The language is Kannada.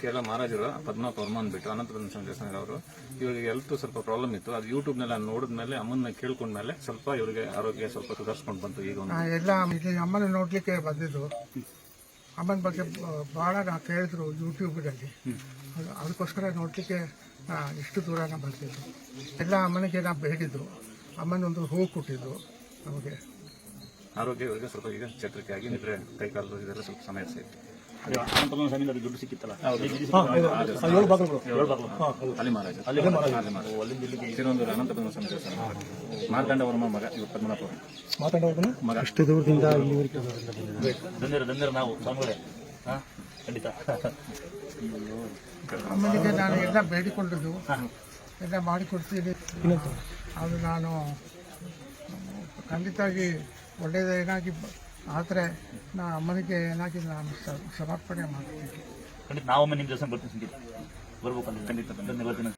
ಕೇರಳ ಮಹಾರಾಜರು ಪದ್ಮನಾಭ ವರ್ಮ ಬಿಟ್ಟು ಅನಂತ ದೇವಸ್ಥಾನ ಅವರು ಇವರಿಗೆ ಹೆಲ್ತ್ ಸ್ವಲ್ಪ ಪ್ರಾಬ್ಲಮ್ ಇತ್ತು. ಅದು ಯೂಟ್ಯೂಬ್ನೆಲ್ಲ ನೋಡಿದ್ಮೇಲೆ ಅಮ್ಮನ್ನ ಕೇಳ್ಕೊಂಡ್ಮೇಲೆ ಸ್ವಲ್ಪ ಇವರಿಗೆ ಆರೋಗ್ಯ ಸ್ವಲ್ಪ ಸುಧಾರಿಸ್ಕೊಂಡು ಬಂತು ಈಗ ಎಲ್ಲ ಅಮ್ಮನ ನೋಡ್ಲಿಕ್ಕೆ ಬಂದಿದ್ದು. ಅಮ್ಮನ ಬಗ್ಗೆ ಭಾಳ ಬಹಳ ನಾ ಕೇಳಿದ್ರು ಯೂಟ್ಯೂಬ್ನಲ್ಲಿ ಅದು- ಅದಕ್ಕೋಸ್ಕರ ನೋಡ್ಲಿಕ್ಕೆ ಇಷ್ಟು ದೂರ ನಾವು ಬರ್ತಿದ್ದು ಎಲ್ಲ ಅಮ್ಮನಿಗೆ ನಾ ಬೇಡಿದ್ದು. ಅಮ್ಮನೊಂದು ಹೂ ಕೊಟ್ಟಿದ್ದು ನಮಗೆ. ಆರೋಗ್ಯ ಇವರಿಗೆ ಸ್ವಲ್ಪ ಈಗ ಚೇತರಿಕೆ ಆಗಿ ನಿದ್ರೆ ಕೈಕಾಲು ಇದೆಲ್ಲ ಸ್ವಲ್ಪ ಸಮಯ ಇತ್ತು ಅನಂತಪುರ ದುಡ್ಡು ಸಿಕ್ಕಿತ್ತಲ್ಲ. ಅಲ್ಲಿ ಮಹಾರಾಜ ಅಲ್ಲಿ ಮಹಾರಾಜ ಅಲ್ಲಿಂದ ಇಲ್ಲಿಗೆ ಅನಂತಪುರ ಸ್ವಾಮಿ ಮಗ ಇವತ್ತು ಪದ್ಮನಾಭ. ಮಗ? ಅಷ್ಟು ದೂರದಿಂದ ದಂದಿರ ದಂದಿರ ನಾವು. ಸ್ವಾಮಿಗಳೇ. ಹಾ ಖಂಡಿತ. ಆಮೇಲೆ ನಾನು ಎಲ್ಲ ಬೇಡಿಕೊಂಡಿದ್ದು ಎಲ್ಲ ಮಾಡಿಕೊಡ್ತೀನಿ. ಅದು ನಾನು ಖಂಡಿತವಾಗಿ ಒಳ್ಳೆಯದು ಏನಾಗಿ ಆದರೆ ನಾ ಅಮ್ಮನಿಗೆ ಏನಾಗಿಲ್ಲ ನಾನು ಸಮರ್ಪಣೆ ಮಾಡ್ತೀನಿ. ನಾವೊಮ್ಮೆ ನಿಮ್ಮ ಜೊತೆ ಬರ್ತೀನಿ ಬರ್ಬೇಕು ಖಂಡಿತ. ಬರ್ತೀನಿ